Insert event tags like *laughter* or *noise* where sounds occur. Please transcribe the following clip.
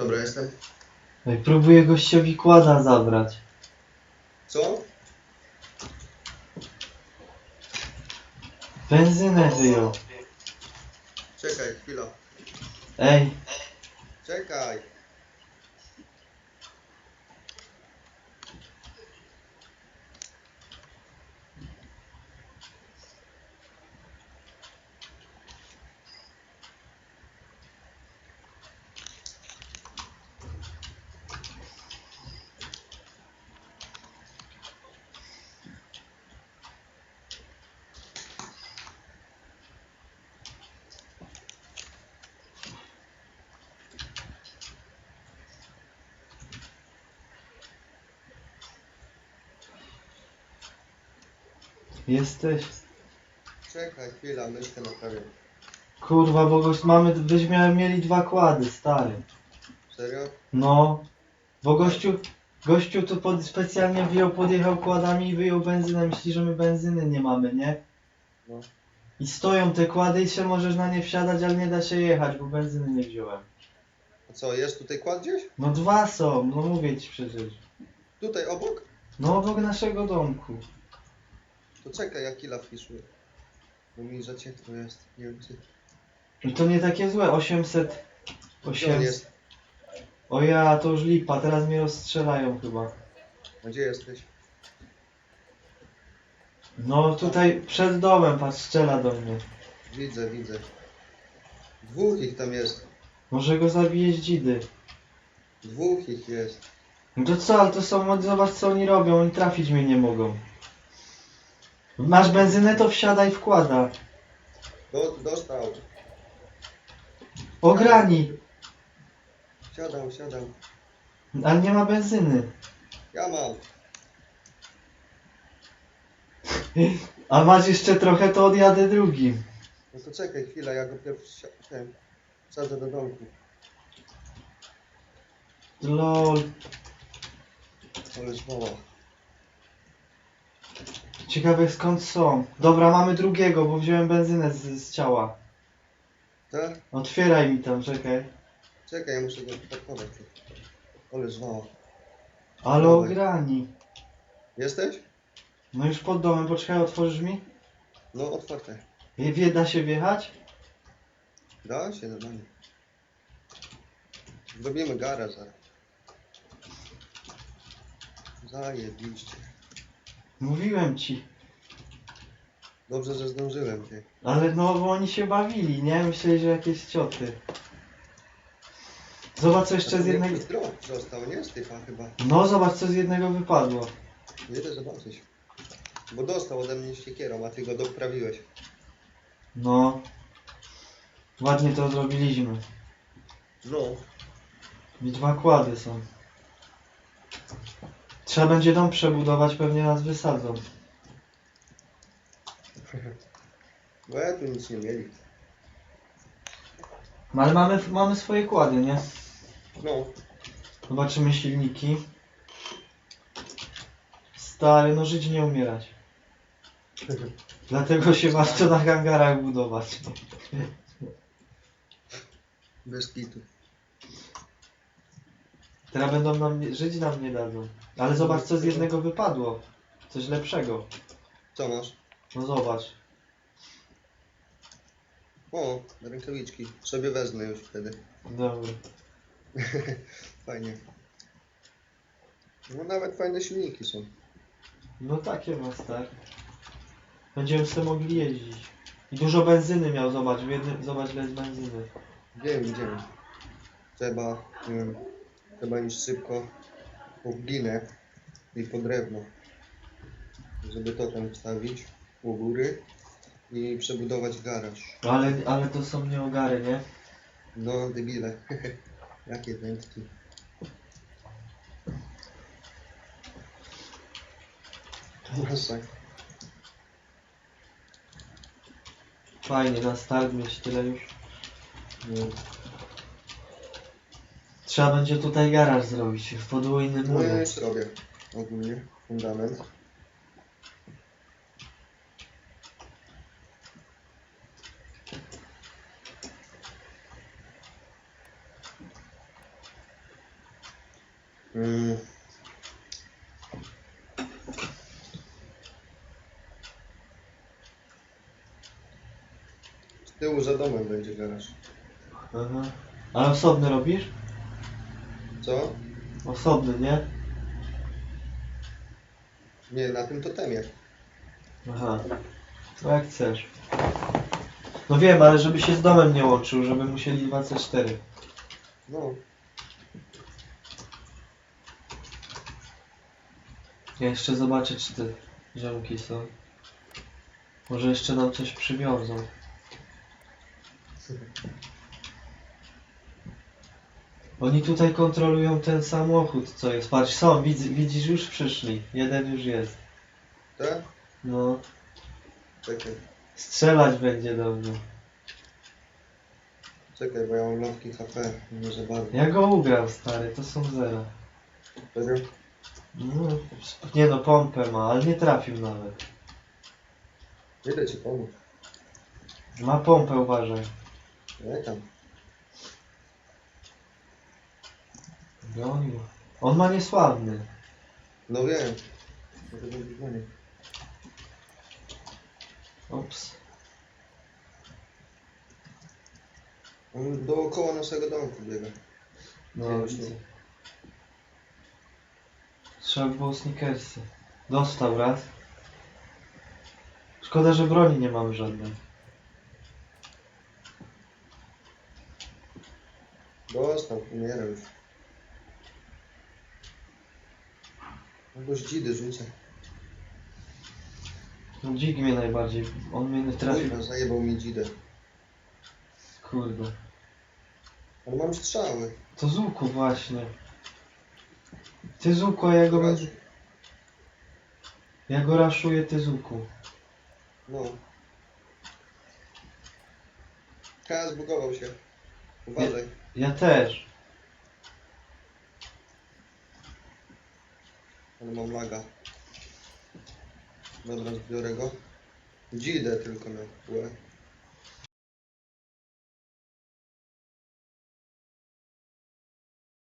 Dobra, jestem. Ej, próbuję gościowi kłada zabrać. Co? Benzynę wyjął. Czekaj, chwila. Ej, Czekaj. Jesteś? Czekaj, chwila, myszkę naprawię. Kurwa, bo gość mamy, byśmy mieli dwa kłady, stary. Serio? No, bo gościu, gościu tu pod, specjalnie wyjął, podjechał kładami i wyjął benzynę. Myśli, że my benzyny nie mamy, nie? No. I stoją te kłady i się możesz na nie wsiadać, ale nie da się jechać, bo benzyny nie wziąłem. A co, jest tutaj kład gdzieś? No dwa są, no mówię ci przecież. Tutaj obok? No obok naszego domku. To czekaj, ja killa wpisuję. Bo mi zaciekło jest. Nie wiem czy... I to nie takie złe, 800... Gdzie on 800... jest? O ja, to już lipa, teraz mnie rozstrzelają chyba. A gdzie jesteś? No tutaj przed domem, patrz, strzela do mnie. Widzę, widzę. Dwóch ich tam jest. Może go zabije z dzidy. Dwóch ich jest. No to co, ale to są, zobacz co oni robią, oni trafić mnie nie mogą. Masz benzynę, to wsiadaj, wkłada. Do, dostał. Ograni, Siadam, siadam. ale nie ma benzyny. Ja mam. A masz jeszcze trochę, to odjadę drugim. No to czekaj chwilę, ja go pierwszy si- ten, wsadzę do domku. Lol. Ale zwoła. Ciekawe skąd są. Dobra, mamy drugiego, bo wziąłem benzynę z, z ciała. Tak? Otwieraj mi tam, czekaj. Czekaj, ja muszę go pakować. Ale zwoła. Ale Dawaj. ograni. Jesteś? No już pod domem, poczekaj, otworzysz mi? No, otwarte. Je- Wie, da się wjechać? Da się normalnie. Zrobimy garaż zaraz. Zajebiście. Mówiłem ci. Dobrze, że zdążyłem ty. Ale no, bo oni się bawili, nie? Myśleli, że jakieś cioty. Zobacz co jeszcze z jednego... Został, nie? Styfa chyba. No, zobacz co z jednego wypadło. Jedę zobaczyć. Bo dostał ode mnie siekierą, a ty go doprawiłeś. No. Ładnie to zrobiliśmy. No. I dwa kłady są. Trzeba będzie dom przebudować, pewnie nas wysadzą. Bo ja tu nic nie mieli. No ale mamy, mamy swoje kłady, nie? No. Zobaczymy silniki. Stary, no żyć nie umierać. Dlatego się warto na hangarach budować. Bez kitu. Teraz będą nam, żyć nam nie dadzą. Ale zobacz co z jednego wypadło. Coś lepszego. Co masz? No zobacz. O, rękawiczki. Sobie wezmę już wtedy. Dobra. *laughs* Fajnie. No nawet fajne silniki są. No takie ma stary. Będziemy sobie mogli jeździć. I dużo benzyny miał, zobacz, w jednym, zobacz ile jest benzyny. Wiem, wiem. Trzeba, nie wiem, trzeba iść szybko po glinę i po drewno. Żeby to tam wstawić u góry i przebudować garaż. Ale, ale to są nieogary, nie? No, debile. *laughs* Jakie wędki. Masakra. Fajnie, na start mieć tyle już. No. Trzeba będzie tutaj garaż zrobić, w podwójnym No ja murze. już robię ogólnie fundament. Mm. Z tyłu za domem będzie garaż. Aha. Ale osobny robisz? Co? Osobny, nie? Nie, na tym totemie. Aha. No jak chcesz. No wiem, ale żeby się z domem nie łączył, żeby musieli 2C4. No, Ja jeszcze zobaczę, czy te ziomki są. Może jeszcze nam coś przywiozą. *laughs* Oni tutaj kontrolują ten samochód, co jest. Patrz, są, widz, widzisz, już przyszli. Jeden już jest. tak? No, Czekaj, strzelać będzie do mnie. czekaj, bo ja mam lotki HP, nie za bardzo. Ja go ugrał, stary, to są zera. Serio? No, nie no, pompę ma, ale nie trafił nawet. Idę ci pomóc. Ma pompę, uważaj. Nie tam. Bronił. On ma niesławny. No wiem. Ops. On dookoła naszego domku biega. No, widzę. nie. Trzeba by było sneakersy. Dostał raz. Szkoda, że broni nie mamy żadnej. Dostał, umiera już. Albo dzidy rzucę. No dzik mnie najbardziej. On mnie trafił. Kurwa, zajebał mi dzidę. Kurde. Ale mam strzały. To z łuku właśnie. Ty z łuku, a ja go, będę- ja go raszuję, ty z łuku. No. K zbugował się. Uważaj. Ja też. Ale mam laga. Dobra, zbiorę go. Dzidę tylko na kółę.